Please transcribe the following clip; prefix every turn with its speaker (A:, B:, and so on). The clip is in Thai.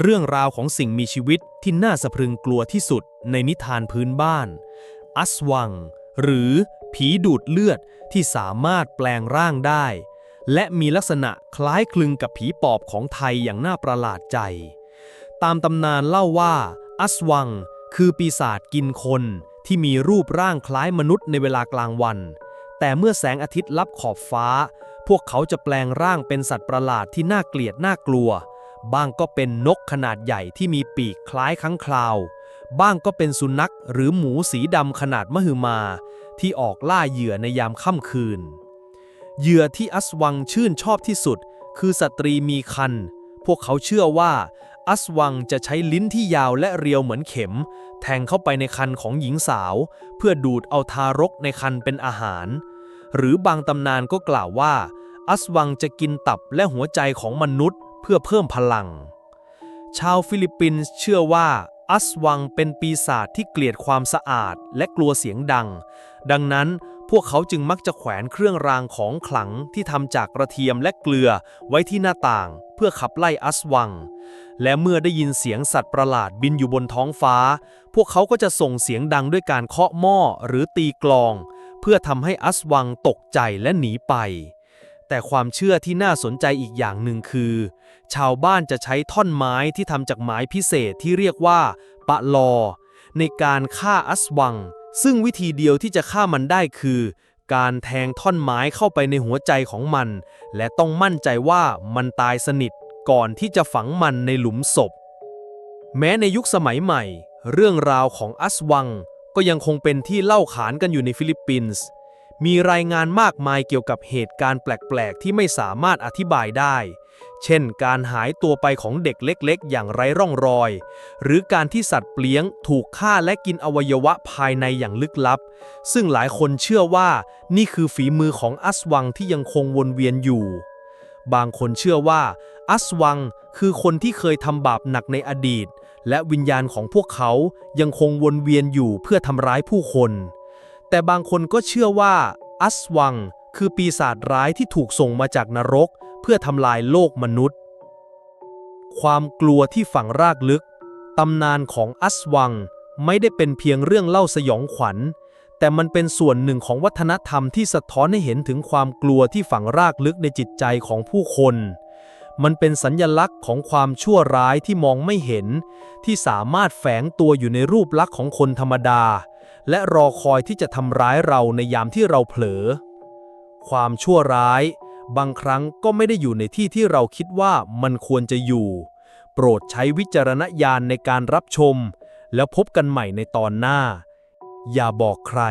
A: เรื่องราวของสิ่งมีชีวิตที่น่าสะพรึงกลัวที่สุดในนิทานพื้นบ้าน อัสวัง หรือผีดูดเลือดที่สามารถแปลงร่างได้ และมีลักษณะคล้ายคลึงกับผีปอบของไทยอย่างน่าประหลาดใจ ตามตำนานเล่าว่า อัสวัง คือปีศาจกินคนที่มีรูปร่างคล้ายมนุษย์ในเวลากลางวัน แต่เมื่อแสงอาทิตย์ลับขอบฟ้า พวกเขาจะแปลงร่างเป็นสัตว์ประหลาดที่น่าเกลียดน่ากลัว บ้างก็เป็นนกขนาดใหญ่ที่มีปีกคล้ายค้างคลาว บ้างก็เป็นสุนัขหรือหมูสีดำขนาดมหึมา ที่ออกล่าเหยื่อในยามค่ำคืน เหยื่อที่อัสวังชื่นชอบที่สุด คือสตรีมีคัน พวกเขาเชื่อว่า อัสวังจะใช้ลิ้นที่ยาวและเรียวเหมือนเข็ม แทงเข้าไปในคันของหญิงสาว เพื่อดูดเอาทารกในคันเป็นอาหาร หรือบางตำนานก็กล่าวว่า อัสวังจะกินตับและหัวใจของมนุษย์ เพื่อเพิ่มพลัง ชาวฟิลิปปินส์เชื่อว่า อัสวังเป็นปีศาจที่เกลียดความสะอาดและกลัวเสียงดัง ดังนั้นพวกเขาจึงมักจะแขวนเครื่องรางของขลังที่ทำจากกระเทียมและเกลือไว้ที่หน้าต่าง เพื่อขับไล่อัสวัง และเมื่อได้ยินเสียงสัตว์ประหลาดบินอยู่บนท้องฟ้า พวกเขาก็จะส่งเสียงดังด้วยการเคาะหม้อหรือตีกลอง เพื่อทำให้อัสวังตกใจและหนีไป แต่ความเชื่อที่น่าสนใจอีกอย่างหนึ่งคือ ชาวบ้านจะใช้ท่อนไม้ที่ทำจากไม้พิเศษที่เรียกว่า ปะลอ ในการฆ่าอัสวัง ซึ่งวิธีเดียวที่จะฆ่ามันได้คือ การแทงท่อนไม้เข้าไปในหัวใจของมัน และต้องมั่นใจว่ามันตายสนิทก่อนที่จะฝังมันในหลุมศพ แม้ในยุคสมัยใหม่ เรื่องราวของอัสวัง ก็ยังคงเป็นที่เล่าขานกันอยู่ในฟิลิปปินส์ มีรายงานมากมายเกี่ยวกับเหตุการณ์แปลก ๆ ที่ไม่สามารถอธิบายได้ เช่น การหายตัวไปของเด็กเล็ก ๆ อย่างไร้ร่องรอย หรือการที่สัตว์เลี้ยงถูกฆ่าและกินอวัยวะภายในอย่างลึกลับ ซึ่งหลายคนเชื่อว่านี่คือฝีมือของอัสวังที่ยังคงวนเวียนอยู่ บางคนเชื่อว่า อัสวังคือคนที่เคยทำบาปหนักในอดีต และวิญญาณของพวกเขายังคงวนเวียนอยู่เพื่อทำร้ายผู้คน แต่บางคนก็เชื่อว่า อัสวัง คือปีศาจร้ายที่ถูกส่งมาจากนรก เพื่อทำลายโลกมนุษย์ ความกลัวที่ฝังรากลึก ตำนานของอัสวังไม่ได้เป็นเพียงเรื่องเล่าสยองขวัญ แต่มันเป็นส่วนหนึ่งของวัฒนธรรมที่สะท้อนให้เห็นถึงความกลัวที่ฝังรากลึกในจิตใจของผู้คน มันเป็นสัญญลักษณ์ของความชั่วร้ายที่มองไม่เห็น ที่สามารถแฝงตัวอยู่ในรูปลักษณ์ของคนธรรมดา และรอคอยที่จะทำร้ายเราในยามที่เราเผลอ ความชั่วร้าย บางครั้งก็ไม่ได้อยู่ในที่ที่เราคิดว่ามันควรจะอยู่ โปรดใช้วิจารณญาณในการรับชม แล้วพบกันใหม่ในตอนหน้า อย่าบอกใคร